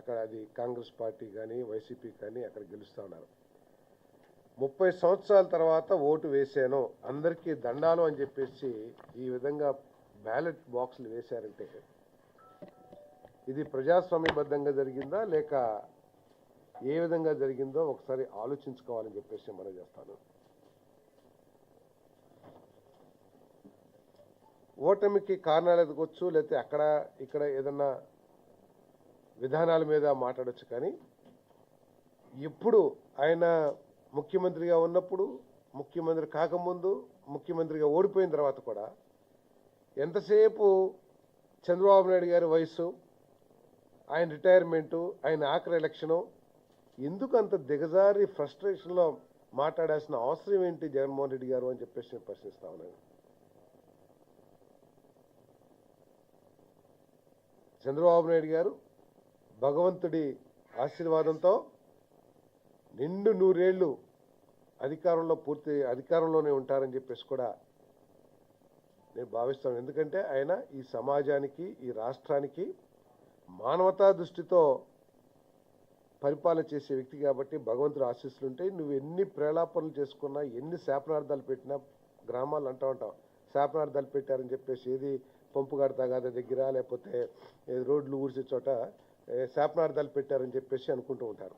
అక్కడ అది కాంగ్రెస్ పార్టీ కానీ వైసీపీ కానీ అక్కడ గెలుస్తూ ఉన్నారు. ముప్పై సంవత్సరాల తర్వాత ఓటు వేసాను అందరికీ దండాలు అని చెప్పేసి ఈ విధంగా బ్యాలెట్ బాక్సులు వేశారంటే ఇది ప్రజాస్వామ్యబద్ధంగా జరిగిందా? లేక ఏ విధంగా జరిగిందో ఒకసారి ఆలోచించుకోవాలని చెప్పేసి మనం చేస్తాను. ఓటమికి కారణాలు ఎదగొచ్చు లేకపోతే అక్కడ ఇక్కడ ఏదన్నా విధానాల మీద మాట్లాడొచ్చు కానీ ఎప్పుడు ఆయన ముఖ్యమంత్రిగా ఉన్నప్పుడు ముఖ్యమంత్రి కాకముందు ముఖ్యమంత్రిగా ఓడిపోయిన తర్వాత కూడా ఎంతసేపు చంద్రబాబు నాయుడు గారి వయసు ఆయన రిటైర్మెంటు ఆయన ఆఖరి ఎలక్షను ఎందుకు అంత దిగజారి ఫ్రస్ట్రేషన్లో మాట్లాడాల్సిన అవసరం ఏంటి జగన్మోహన్ రెడ్డి గారు అని చెప్పేసి నేను ప్రశ్నిస్తా ఉన్నాను. చంద్రబాబు నాయుడు గారు భగవంతుడి ఆశీర్వాదంతో నిండు నూరేళ్ళు అధికారంలో పూర్తి అధికారంలోనే ఉంటారని చెప్పేసి కూడా నేను భావిస్తాను. ఎందుకంటే ఆయన ఈ సమాజానికి ఈ రాష్ట్రానికి మానవతా దృష్టితో పరిపాలన చేసే వ్యక్తి కాబట్టి భగవంతుడు ఆశీస్సులు ఉంటాయి. నువ్వు ఎన్ని ప్రేలాపనలు చేసుకున్నా ఎన్ని శాపనార్థాలు పెట్టినా గ్రామాలు అంటూ ఉంటాం. శాపనార్థాలు పెట్టారని చెప్పేసి ఏది పంపుగాడ తగాద దగ్గర లేకపోతే ఏది రోడ్లు ఊడ్చే చోట శాపనార్థాలు పెట్టారని చెప్పేసి అనుకుంటూ ఉంటారు.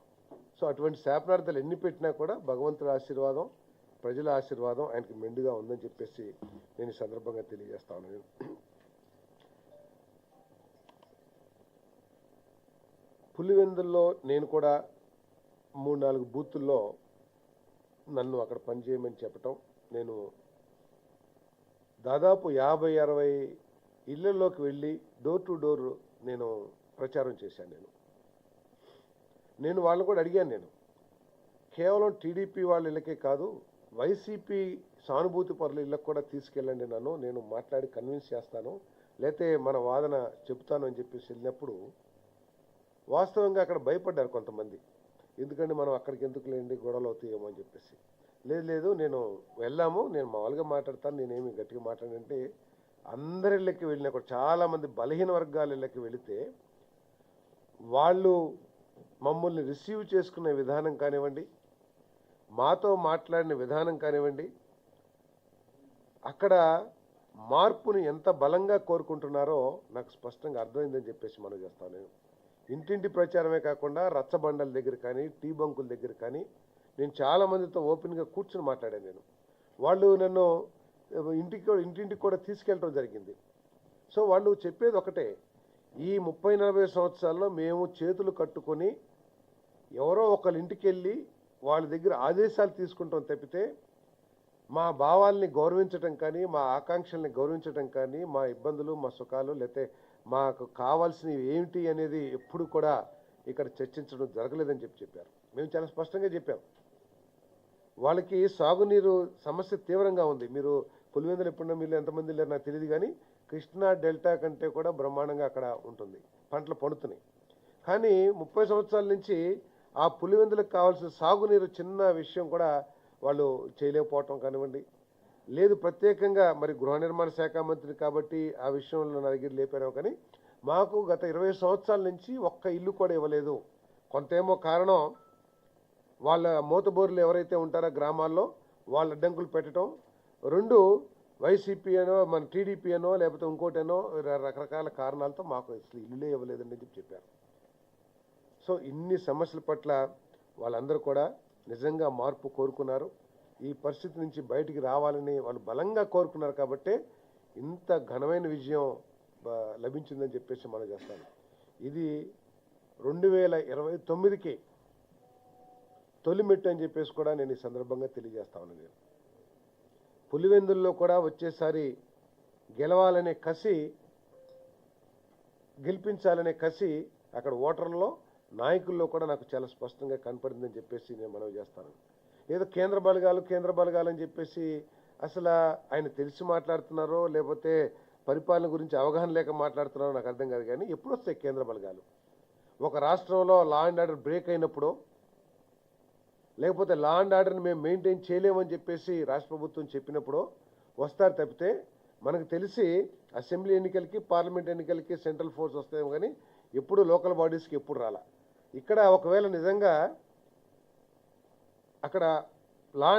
సో అటువంటి శాపనార్థాలు ఎన్ని పెట్టినా కూడా భగవంతుడి ఆశీర్వాదం ప్రజల ఆశీర్వాదం ఆయనకి మెండుగా ఉందని చెప్పేసి నేను ఈ సందర్భంగా తెలియజేస్తా ఉన్నాను. పులివెందుల్లో నేను కూడా మూడు నాలుగు బూతుల్లో నన్ను అక్కడ పనిచేయమని చెప్పటం నేను దాదాపు యాభై అరవై ఇళ్ళలోకి వెళ్ళి డోర్ టు డోర్ నేను ప్రచారం చేశాను నేను. నేను వాళ్ళని కూడా అడిగాను నేను. కేవలం టీడీపీ వాళ్ళ ఇళ్ళకే కాదు వైసీపీ సానుభూతి పరుల ఇళ్ళకి కూడా తీసుకెళ్ళండి నన్ను. నేను మాట్లాడి కన్విన్స్ చేస్తాను. లేతే మన వాదన చెప్తాను అని చెప్పేసి వెళ్ళినప్పుడు వాస్తవంగా అక్కడ భయపడ్డారు కొంతమంది. ఎందుకంటే మనం అక్కడికి ఎందుకు లేండి గొడవలు అవుతాయేమో అని చెప్పేసి. లేదు లేదు నేను వెళ్ళాము. నేను మామూలుగా మాట్లాడతాను నేనేమి గట్టిగా మాట్లాడంటే అందరి ఇళ్ళకి వెళ్ళినా కూడా చాలామంది బలహీన వర్గాల ఇళ్ళకి వెళితే వాళ్ళు మమ్మల్ని రిసీవ్ చేసుకునే విధానం కానివ్వండి మాతో మాట్లాడిన విధానం కానివ్వండి అక్కడ మార్పుని ఎంత బలంగా కోరుకుంటున్నారో నాకు స్పష్టంగా అర్థమైందని చెప్పేసి మనం చేస్తాను నేను ఇంటింటి ప్రచారమే కాకుండా రచ్చబండల దగ్గర కానీ టీ బంకుల దగ్గర కానీ నేను చాలా మందితో ఓపెన్గా కూర్చుని మాట్లాడాను నేను. వాళ్ళు నన్ను ఇంటికి ఇంటింటికి కూడా తీసుకెళ్ళడం జరిగింది. సో వాళ్ళు చెప్పేది ఒకటే ఈ ముప్పై నలభై సంవత్సరాల్లో మేము చేతులు కట్టుకొని ఎవరో ఒకళ్ళ ఇంటికి వెళ్ళి వాళ్ళ దగ్గర ఆదేశాలు తీసుకుంటాం తప్పితే మా భావాల్ని గౌరవించటం కానీ మా ఆకాంక్షల్ని గౌరవించటం కానీ మా ఇబ్బందులు మా సుఖాలు లేకపోతే మాకు కావాల్సినవి ఏమిటి అనేది ఎప్పుడు కూడా ఇక్కడ చర్చించడం జరగలేదని చెప్పి చెప్పారు. మేము చాలా స్పష్టంగా చెప్పాం. వాళ్ళకి సాగునీరు సమస్య తీవ్రంగా ఉంది. మీరు పులివెందులు ఎప్పుడున్నా మీరు ఎంతమంది లేరు నాకు తెలియదు కానీ కృష్ణా డెల్టా కంటే కూడా బ్రహ్మాండంగా అక్కడ ఉంటుంది. పంటలు పండుతున్నాయి. కానీ ముప్పై సంవత్సరాల నుంచి ఆ పులివెందులకు కావాల్సిన సాగునీరు చిన్న విషయం కూడా వాళ్ళు చేయలేకపోవటం కానివ్వండి. లేదు ప్రత్యేకంగా మరి గృహ నిర్మాణ శాఖ మంత్రి కాబట్టి ఆ విషయంలో నా దగ్గర కానీ మాకు గత ఇరవై సంవత్సరాల నుంచి ఒక్క ఇల్లు కూడా ఇవ్వలేదు. కొంతేమో కారణం వాళ్ళ మూతబోర్లు ఎవరైతే ఉంటారో గ్రామాల్లో వాళ్ళ అడ్డంకులు పెట్టడం రెండు వైసీపీ అనో మన టీడీపీ అనో లేకపోతే ఇంకోటనో రకరకాల కారణాలతో మాకు అసలు ఇల్లులే ఇవ్వలేదని చెప్పి చెప్పారు. సో ఇన్ని సమస్యల పట్ల వాళ్ళందరూ కూడా నిజంగా మార్పు కోరుకున్నారు. ఈ పరిస్థితి నుంచి బయటికి రావాలని వాళ్ళు బలంగా కోరుకున్నారు కాబట్టే ఇంత ఘనమైన విజయం బ- లభించిందని చెప్పేసి మనం చేస్తాను. ఇది రెండు వేల ఇరవై తొమ్మిదికి తొలిమెట్టు అని చెప్పేసి కూడా నేను ఈ సందర్భంగా తెలియజేస్తా ఉన్నాను. నేను పులివెందుల్లో కూడా వచ్చేసారి గెలవాలనే కసి గెలిపించాలనే కసి అక్కడ ఓటర్లలో నాయకుల్లో కూడా నాకు చాలా స్పష్టంగా కనపడిందని చెప్పేసి నేను మనవి చేస్తాను. ఏదో కేంద్ర బలగాలు కేంద్ర బలగాలు అని చెప్పేసి అసలు ఆయన తెలిసి మాట్లాడుతున్నారో లేకపోతే పరిపాలన గురించి అవగాహన లేక మాట్లాడుతున్నారో నాకు అర్థం కాదు కానీ ఎప్పుడు వస్తాయి కేంద్ర బలగాలు? ఒక రాష్ట్రంలో లా అండ్ ఆర్డర్ బ్రేక్ అయినప్పుడు లేకపోతే లా అండ్ ఆర్డర్ని మేము మెయింటైన్ చేయలేమని చెప్పేసి రాష్ట్ర ప్రభుత్వం చెప్పినప్పుడు వస్తారు తప్పితే మనకు తెలిసి అసెంబ్లీ ఎన్నికలకి పార్లమెంట్ ఎన్నికలకి సెంట్రల్ ఫోర్స్ వస్తాయేమో కానీ ఎప్పుడు లోకల్ బాడీస్కి ఎప్పుడు రాలా. ఇక్కడ ఒకవేళ నిజంగా అక్కడ లా